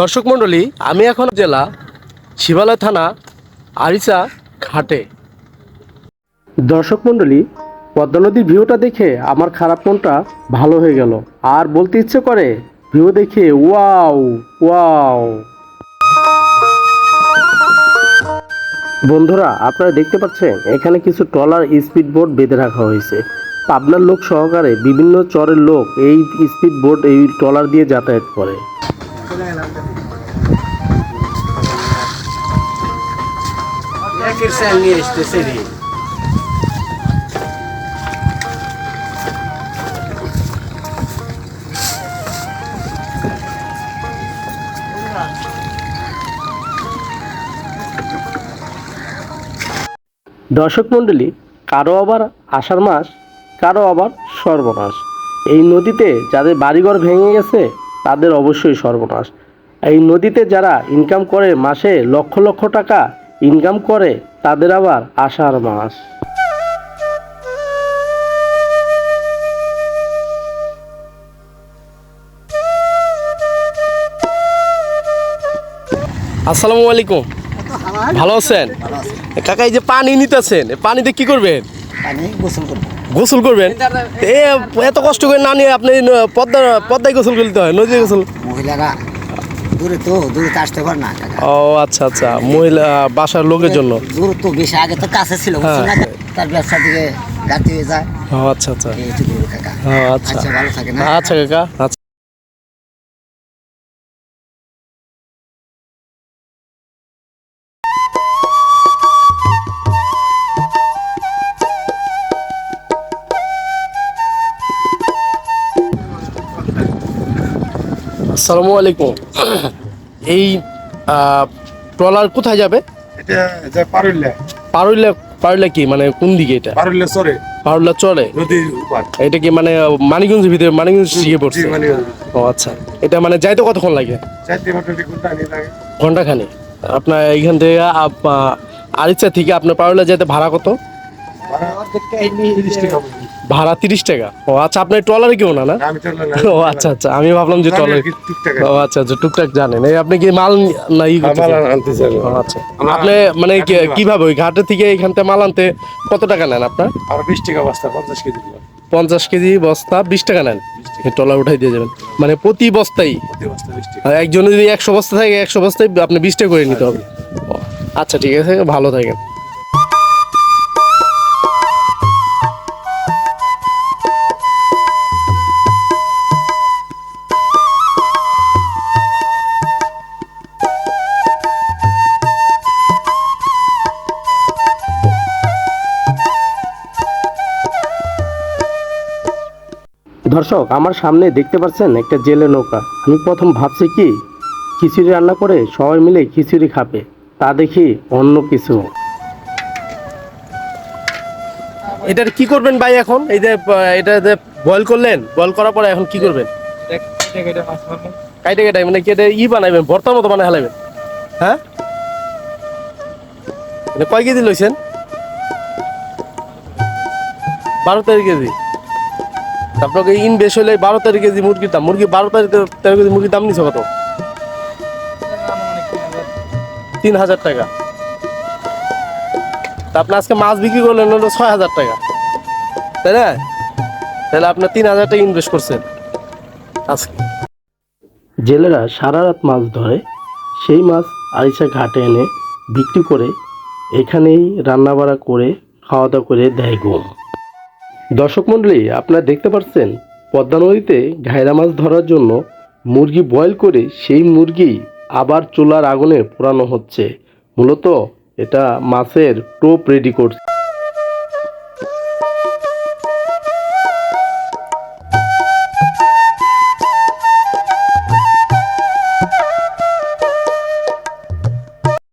দর্শক মণ্ডলী, আমি এখন জেলা শিবালয় থানা আরিসা ঘাটে। দর্শক মণ্ডলী, পদ্মা নদীর ভিউটা দেখে আমার খারাপ মনটা ভালো হয়ে গেল। আর বলতে ইচ্ছে করে, ভিউ দেখে ওয়াও ওয়াও। বন্ধুরা, আপনারা দেখতে পাচ্ছেন, এখানে কিছু ট্রলার স্পিড বোট বেঁধে রাখা হয়েছে। পাবনার লোক সহকারে বিভিন্ন চরের লোক এই স্পিড বোট এই ট্রলার দিয়ে যাতায়াত করে। একের দর্শক মণ্ডলী কারও আবার আষাঢ় মাস, কারও আবার সর্বনাশ। এই নদীতে যাদের বাড়িঘর ভেঙে গেছে তাদের অবশ্যই সর্বনাশ। এই নদীতে যারা ইনকাম করে মাসে লক্ষ লক্ষ টাকা ইনকাম করে তাদের আবার আষাঢ় মাস। আসসালামু আলাইকুম। ভালো আছেন? কাকা এই যে পানি নিতেছেন পানিতে কি করবেন? আমি গোসল করব। গোসল করবেন? এ এত কষ্ট করে না নিয়ে আপনি পদ্মা পদ্মায় গোসল করতে হয় নদীতে গোসল? মহিলারা দূরে তো দূরে তো আসতে পারে না ও আচ্ছা আচ্ছা মহিলা বাসার লোকের জন্য। দূর তো বেশি আগে তো কাছে ছিল তার ব্যবসা দিকে রাত্রি হয়ে যায়। ও আচ্ছা আচ্ছা। আচ্ছা। আচ্ছা ভালো থাকে না। আচ্ছা কাকা। আচ্ছা। আসসালামু আলাইকুম। এই ট্রলার কোথায় যাবে? এটা পারুল্লা পারুইলা কি? মানে কোন দিকে এটা? পারুল্লা চলে নদীর উপর। এটা কি মানে মানিকগঞ্জের ভিতরে মানিকগঞ্জ গিয়ে পড়ছে? ও আচ্ছা। এটা মানে যাইতে কতক্ষণ লাগে? ঘণ্টা ঘন্টাখানি। আপনার এইখান থেকে আরিচা থেকে আপনার পারুলা যেতে ভাড়া কত? পড়বে। ভাড়া তিরিশ টাকা। ও আচ্ছা আপনার ট্রলারে কেউ না না? ও আচ্ছা আচ্ছা আমি ভাবলাম যে ট্রলার ও আচ্ছা আচ্ছা টুকটাক জানেন। এই আপনি কি মাল না ই আমার করতেছেন? আনতে চাই। ও আচ্ছা। আপনি মানে কীভাবে? ওই ঘাটে থেকে এইখান থেকে মাল আনতে কত টাকা নেন আপনার? আর বিশ টাকা বস্তা পঞ্চাশ কেজি। পঞ্চাশ কেজি বস্তা বিশ টাকা নেন? ট্রলার উঠাই দিয়ে যাবেন। মানে প্রতি বস্তাই প্রতি বস্তা বিশ টাকা। আর একজন যদি একশো বস্তা থাকে একশো বস্তায় আপনি বিশ টাকা করে নিতে হবে। আচ্ছা ঠিক আছে ভালো থাকেন। দর্শক, আমার সামনে দেখতে পাচ্ছেন একটা জেলে নৌকা। আমি প্রথম ভাবছি কি, খিচুড়ি রান্না করে সবাই মিলে খিচুড়ি খাবে। তা দেখি অন্য কিছু। এটার কি করবেন ভাই এখন? এই যে এটা যে বয়েল করলেন বয়েল করার পরে এখন কি করবেন? কাইটে কাইটে মানে কি এটা ই বানাইবেন, ভর্তার মতো বানাই হালাইবেন হ্যাঁ? কয় কেজি লইছেন? বারো তেরো কেজি। আপনাকে ইন বেশ হলে বারো তেরো কেজি মুরগির দাম, মুরগি বারো তেরো তেরো কেজি মুরগির দাম নিছে কত? তিন হাজার টাকা। তা আপনি আজকে মাছ বিক্রি করলেন হলো ছয় হাজার টাকা। তাই না? তাহলে আপনার তিন হাজার টাকা ইনভেস্ট করছেন আজকে। জেলেরা সারা রাত মাছ ধরে, সেই মাছ আরিসা ঘাটে এনে বিক্রি করে, এখানেই রান্নাবাড়া করে খাওয়া দাওয়া করে দেয় ঘুম দর্শক মণ্ডলী, আপনারা দেখতে পাচ্ছেন, পদ্মা নদীতে ঘায়রা মাছ ধরার জন্য মুরগি বয়েল করে সেই মুরগি আবার চুলার আগুনে পোড়ানো হচ্ছে। মূলত এটা মাছের টোপ রেডি করছে।